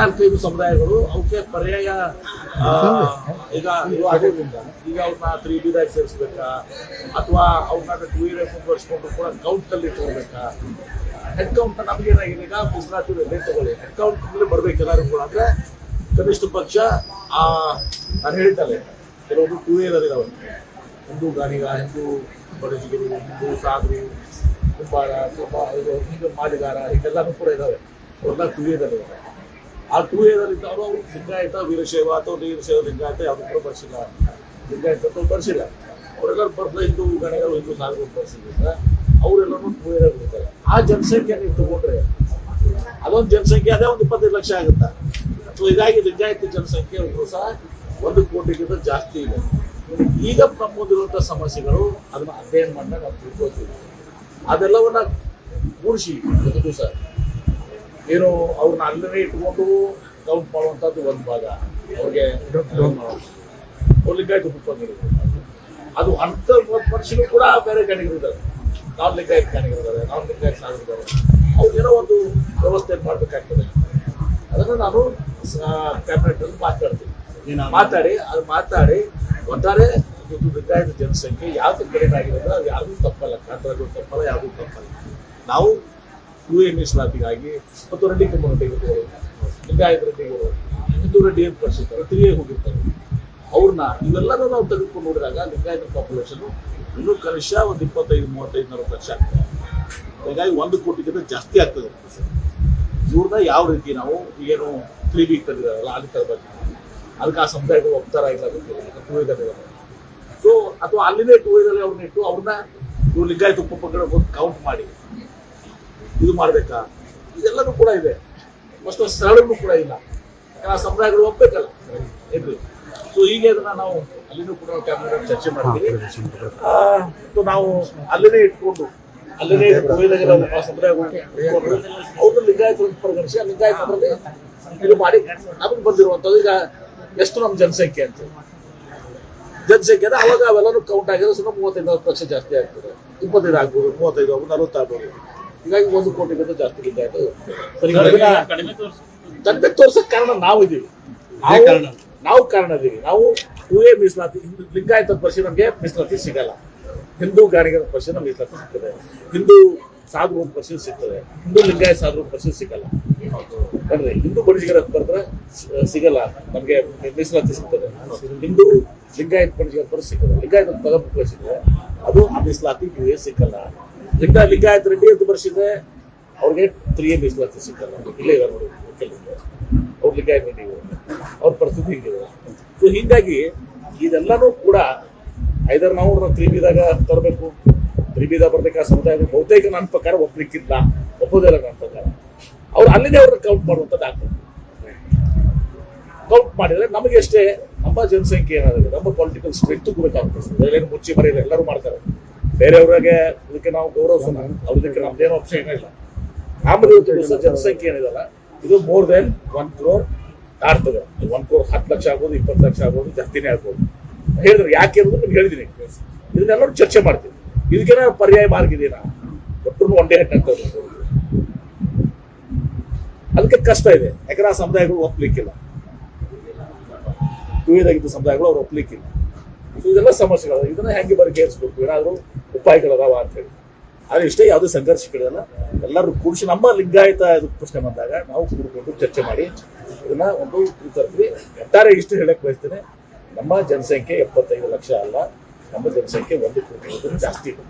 ನಾಲ್ಕೈದು ಸಮುದಾಯಗಳು ಅವಕ್ಕೆ ಪರ್ಯಾಯ ಈಗ ಈಗ ಅವ್ರನ್ನ ತ್ರೀ ಬಿದಾಗ ಸೇರಿಸ್ಬೇಕಾ? ಅಥವಾ ಅವ್ರನ್ನ ಟೂ ಇಯರ್ ಮುಂದುವರ್ಸ್ಕೊಂಡು ಕೂಡ ಕೌಂಟ್ ಅಲ್ಲಿ ಇಟ್ಕೊಳ್ಬೇಕಾ ಹೆಡ್ ಕೌಂಟ್ ನಮಗೇನಾಗಿದೆ ಈಗ ಗುಜರಾತ್ ರೇಟ್ ತಗೊಳ್ಳಿ. ಹೆಡ್ ಕೌಂಟ್ ಬರ್ಬೇಕು ಎಲ್ಲರೂ ಕೂಡ. ಅಂದ್ರೆ ಕನಿಷ್ಠ ಪಕ್ಷ, ಆ, ನಾನು ಹೇಳ್ತಲ್ಲ ಕೆಲವೊಂದು ಟೂ ಇಯರ್ ಇದಾವೆ ಹಿಂದೂ ಗಾಣಿಗ ಹಿಂದೂ ಬಡಜಿಗಿರಿ, ಹಿಂದೂ ಸಾಗರಿ ಕುಂಬಾರ ಕುಂಬ ಇದು ಹಿಂದೂ ಮಾಲಿಗಾರ ಹೀಗೆಲ್ಲನೂ ಕೂಡ ಇದಾವೆ. ಅವ್ರನ್ನ ಟೂ ಇಯರ್ ಇದಾವೆ ಆ ಟೂ ಇಯರ್ ಇದ್ದವರು ಅವರು ಲಿಂಗಾಯತ, ವೀರಶೈವ ಅಥವಾ ವೀರಶೈವ, ಲಿಂಗಾಯತ ಯಾವುದು ಕೂಡ ಬರ್ಸಿಲ್ಲ ಲಿಂಗಾಯತ ಬರ್ಸಿಲ್ಲ ಅವರೆಲ್ಲರೂ ಬರ್ದ ಹಿಂದೂ ಗಣಗಳು, ಹಿಂದೂ ಸಾಧು ಬರ್ಸಿದ್ರಿಂದ ಅವರೆಲ್ಲರೂ ಟೂ ಇಯರ್ ಇರ್ತಾರೆ ಆ ಜನಸಂಖ್ಯೆ ನೀವು ತಗೊಂಡ್ರೆ ಅದೊಂದು ಜನಸಂಖ್ಯೆ, ಅದೇ ಒಂದು ಇಪ್ಪತ್ತೈದು ಲಕ್ಷ ಆಗುತ್ತೆ? ಸೊ ಇದಾಗಿ ಲಿಂಗಾಯತ ಜನಸಂಖ್ಯೆ ಒಂದು ಸಹ ಒಂದು ಕೋಟಿಗಿಂತ ಜಾಸ್ತಿ ಇದೆ. ಈಗ ನಮ್ಮದಿರುವಂಥ ಸಮಸ್ಯೆಗಳು ಅದನ್ನ ಅಧ್ಯಯನ ಮಾಡಿದಾಗ ನಾವು ತಿಳ್ಕೊತೀವಿ ಅದೆಲ್ಲವನ್ನ ಕೂಡಿಸಿ ಒಂದು ದಿವಸ ಏನು ಅವ್ರನ್ನ ಅಲ್ಲೇ ಇಟ್ಕೊಂಡು ಕೌಂಟ್ ಮಾಡುವಂಥದ್ದು ಒಂದು ಭಾಗ. ಅವ್ರಿಗೆ ಅವ್ರು ಲಿಂಗಾಯತ ಉಪನಿಗಳು ಅದು ಅಂತ ಮನುಷ್ಯರು ಕೂಡ ಬೇರೆ ಗಣಿಗಳಿದ್ದಾರೆ ನಾನ್ ಲಿಂಗಾಯತ ಗಣಿಗಳಿದ್ದಾರೆ ನಾನ್ ಲಿಂಗಾಯತ ಸಾಗಿದ್ದಾರೆ ಅವ್ರಿಗೇನೋ ಒಂದು ವ್ಯವಸ್ಥೆ ಮಾಡಬೇಕಾಗ್ತದೆ. ಅದನ್ನು ನಾನು ಕ್ಯಾಬಿನೆಟ್ ಅಲ್ಲಿ ಮಾತಾಡ್ತೀನಿ. ಮಾತಾಡಿ ಅದು ಮಾತಾಡಿ ಒಟ್ಟಾರೆ ಇದು ಲಿಂಗಾಯತ ಜನಸಂಖ್ಯೆ ಯಾವ್ದು ಕಡಿಮೆ ಆಗಿರೋದು ಅದು ಯಾವ್ದು ತಪ್ಪಲ್ಲ. ಕಾಂತರಾಜು ತಪ್ಪಲ್ಲ ಯಾವ್ದು ತಪ್ಪಲ್ಲ. ನಾವು ಯು ಎ ಮೀಸಲಾತಿಗಾಗಿ ಮತ್ತು ರೆಡ್ಡಿ ಕಮ್ಯುನಿಟಿಗೆ ಲಿಂಗಾಯತ ರೆಡ್ಡಿಗಳು ಹಿಂದೂ ರೆಡ್ಡಿ ಏನು ಕಳಿಸಿರ್ತಾರೆ ತಿರುಗಿ ಹೋಗಿರ್ತಾರೆ ಅವ್ರನ್ನ ಇವೆಲ್ಲರೂ ನಾವು ತೆಗೆದುಕೊಂಡು ನೋಡಿದಾಗ ಲಿಂಗಾಯತ ಪಾಪ್ಯುಲೇಷನ್ ಇನ್ನೂ ಕನಿಷ್ಠ ಒಂದು ಇಪ್ಪತ್ತೈದು ಮೂವತ್ತೈದು ನಲವತ್ತು ಲಕ್ಷ ಆಗ್ತದೆ ಹೀಗಾಗಿ ಒಂದು ಕೋಟಿಗಿಂತ ಜಾಸ್ತಿ ಆಗ್ತದೆ ಇವ್ರನ್ನ ಯಾವ ರೀತಿ ನಾವು ಏನು ತ್ರೀ ವೀಕ್ ತಂದಿದ್ದಾರಲ್ಲ ಅಲ್ಲಿ ತರಬೇಕು ಅದಕ್ಕೆ ಆ ಸಮುದಾಯಗಳು ಒಪ್ತಾರ ಇಲ್ಲ ಟೂ ಸೊ ಅಥವಾ ಅಲ್ಲಿನೇ ಟೂ ವೀಲರ್ ಅವ್ರನ್ನ ಇಟ್ಟು ಅವ್ರನ್ನ ಇವ್ರು ಲಿಂಗಾಯತ ಉಪಪಗಳ ಕೌಂಟ್ ಮಾಡಿ ಇದು ಮಾಡಬೇಕಾ? ಇದೆಲ್ಲನೂ ಕೂಡ ಇದೆ. ಅಷ್ಟು ಸರಳಗಳು ಕೂಡ ಇಲ್ಲ. ಯಾಕಂದ್ರೆ ಆ ಸಮುದಾಯಗಳು ಒಪ್ಪಬೇಕಲ್ಲ ಏನ್ರಿ ಸೊ ಹೀಗೆ ಅದನ್ನ ನಾವು ಅಲ್ಲಿನೂ ಕೂಡ ಕ್ಯಾಬಿನೆಟ್ ಚರ್ಚೆ ಮಾಡ್ತೀವಿ. ಆ, ಮತ್ತು ನಾವು ಅಲ್ಲಿನೇ ಇಟ್ಕೊಂಡು ಅಲ್ಲಿನೇ ಆ ಸಮುದಾಯಗಳು ಅವ್ರನ್ನ ಲಿಂಗಾಯತ ಪರಿಗಣಿಸಿ ಆ ಲಿಂಗಾಯತರಲ್ಲಿ ಇದು ಮಾಡಿ ನಮಗೆ ಬಂದಿರುವಂಥದ್ದು. ಈಗ ಎಷ್ಟು ನಮ್ಮ ಜನಸಂಖ್ಯೆ ಅಂತ. ಜನಸಂಖ್ಯೆ ಅಂದ್ರೆ ಅವಾಗ ಅವೆಲ್ಲರೂ ಕೌಂಟ್ ಆಗಿದ್ರೆ ಸುಮಾರು ಮೂವತ್ತೈದು ಲಕ್ಷ ಜಾಸ್ತಿ ಆಗ್ತದೆ. ಇಪ್ಪತ್ತೈದು ಆಗ್ಬೋದು ಮೂವತ್ತೈದು ಆಗ್ಬೋದು ನಲವತ್ತು ಆಗ್ಬೋದು. ಹೀಗಾಗಿ ಒಂದು ಕೋಟಿಗಿಂತ ಜಾಸ್ತಿ ಸರಿ ಕಡಿಮೆ ತೋರ್ಸಕ್ ಕಾರಣ ನಾವು ಇದೀವಿ. ನಾವು ಕಾರಣ. ಇದೀವಿ. ನಾವು ಹೂವೇ ಮೀಸಲಾತಿ ಲಿಂಗಾಯತ ಪರಿಶೀಲ ನಮ್ಗೆ ಮೀಸಲಾತಿ ಸಿಗಲ್ಲ. ಹಿಂದೂ ಗಾಣಿಗರ ಪರಿಶೀಲ ಮೀಸಲಾತಿ ಸಿಗ್ತದೆ. ಹಿಂದೂ ಸಾಧು ಪರಿಶೀಲನೆ ಸಿಗ್ತದೆ. ಹಿಂದೂ ಲಿಂಗಾಯತ ಸಾಧು ಪರಿಶೀಲನೆ ಸಿಗಲ್ಲ. ಅಂದ್ರೆ ಹಿಂದೂ ಬಡಿಜಿಗರ ಬರೆದ್ರೆ ಸಿಗಲ್ಲ. ನಮಗೆ ಮೀಸಲಾತಿ ಸಿಗ್ತದೆ. ಹಿಂದೂ ಲಿಂಗಾಯತ ಬಡಿಜಿಗರ ಬರೆದು ಸಿಗ್ತದೆ ಲಿಂಗಾಯತ ಪದ ಸಿಗ್ತದೆ ಅದು ಆ ಮೀಸಲಾತಿ ಸಿಗಲ್ಲ. ಲಿಂಗ ಲಿಂಗಾಯತ್ ರೆಡ್ಡಿ ಅಂತ ಬರ್ಸಿದ್ರೆ ಅವ್ರಿಗೆ ತ್ರೀ ಎ ಮೀಸಲಾತಿ ಸಿಕ್ಕಲ್ಲ ಇಲ್ಲೇ ನೋಡಿ. ಅವ್ರ ಲಿಂಗಾಯತ ರೆಡ್ಡಿಗಳು ಅವ್ರ ಪರಿಸ್ಥಿತಿ ಹಿಂಗಿದೆ. ಸೊ ಹೀಗಾಗಿ ಇದೆಲ್ಲನೂ ಕೂಡ ಐದರ್ ನಾವು ತ್ರೀ ಬಿದಾಗ ತರಬೇಕು. ಬಿದಾಗ ಬರ್ಬೇಕಾ ಸಮುದಾಯ ಬಹುತೇಕ ನನ್ನ ಪ್ರಕಾರ ಒಪ್ಲಿಕ್ಕಿಲ್ಲ ಒಪ್ಪೋದಿಲ್ಲ ನನ್ನ ಪ್ರಕಾರ. ಅವ್ರು ಅಲ್ಲಿಂದ ಅವ್ರನ್ನ ಕೌಂಟ್ ಮಾಡುವಂಥದ್ದು ಆಗ್ತದೆ ಕೌಂಟ್ ಮಾಡಿದ್ರೆ ನಮಗೆ ಅಷ್ಟೇ ನಮ್ಮ ಜನಸಂಖ್ಯೆ ಏನಾಗಿದೆ ನಮ್ಮ ಪೊಲಿಟಿಕಲ್ ಸ್ಟ್ರೆಂತ್ ಕೂಡ ಏನು ಮುಚ್ಚಿ ಬರೆಯಲ್ಲ ಎಲ್ಲರೂ ಮಾಡ್ತಾರೆ. ಬೇರೆಯವ್ರಿಗೆ ಇದಕ್ಕೆ ನಾವು ಗೌರವಿಸೋಣ ಅವ್ರದಕ್ಕೆ ನಮ್ದೇನೋ ಆಪ್ಷನ್ ಇಲ್ಲ ಆಮೇಲೆ ಜನಸಂಖ್ಯೆ ಏನಿದಲ್ಲ ಇದು ಮೋರ್ ದೆನ್ ಒನ್ ಕ್ರೋರ್ ದಾಟ್ತದೆ ಒನ್ ಕ್ರೋರ್ ಹತ್ತು ಲಕ್ಷ ಆಗ್ಬೋದು, ಇಪ್ಪತ್ತು ಲಕ್ಷ ಆಗ್ಬೋದು, ಜಾಸ್ತಿನೇ ಆಗ್ಬೋದು. ಹೇಳಿದ್ರೆ, ಯಾಕೆ ಅನ್ನೋದು ನಿಮ್ಗೆ ಹೇಳಿದ್ದೀನಿ. ಇದನ್ನೆಲ್ಲರೂ ಚರ್ಚೆ ಮಾಡ್ತೀವಿ. ಇದಕ್ಕೇನ ಪರ್ಯಾಯ ಮಾರ್ಗ ಇದೆಯಾ ಒನ್ ಒಂದೇ ಹೆಣ್ಣು ಅದಕ್ಕೆ ಕಷ್ಟ ಇದೆ. ಯಾಕಂದ್ರೆ ಆ ಸಮುದಾಯಗಳು ಒಪ್ಲಿಕ್ಕಿಲ್ಲ. ಟೂಯಿದಾಗಿದ್ದ ಸಮುದಾಯಗಳು ಅವ್ರು ಒಪ್ಲಿಕ್ಕಿಲ್ಲ. ಸೊ ಇದೆಲ್ಲ ಸಮಸ್ಯೆಗಳು ಇದನ್ನ ಹೆಂಗೆ ಬಗೆಹರಿಸ್ಬೇಕು ಏನಾದರೂ ಉಪಾಯಗಳದಾವ ಅಂತ ಹೇಳಿ. ಆದ್ರೆ ಇಷ್ಟೇ ಯಾವುದೇ ಸಂಘರ್ಷಗಳಿಲ್ಲ ಎಲ್ಲರೂ ಕೂಡಿಸಿ ನಮ್ಮ ಲಿಂಗಾಯತ ಇದು ಪ್ರಶ್ನೆ ಬಂದಾಗ ನಾವು ಕೂಡಿಕೊಂಡು ಚರ್ಚೆ ಮಾಡಿ ಇದನ್ನ ಒಂದು ತರ್ತೀವಿ ಒಟ್ಟಾರೆ ಇಷ್ಟು ಹೇಳಕ್ ಬಯಸ್ತೇನೆ. ನಮ್ಮ ಜನಸಂಖ್ಯೆ ಎಪ್ಪತ್ತೈದು ಲಕ್ಷ ಅಲ್ಲ. ನಮ್ಮ ಜನಸಂಖ್ಯೆ ಒಂದು ಕೋಟಿ ಜಾಸ್ತಿ ಇದೆ.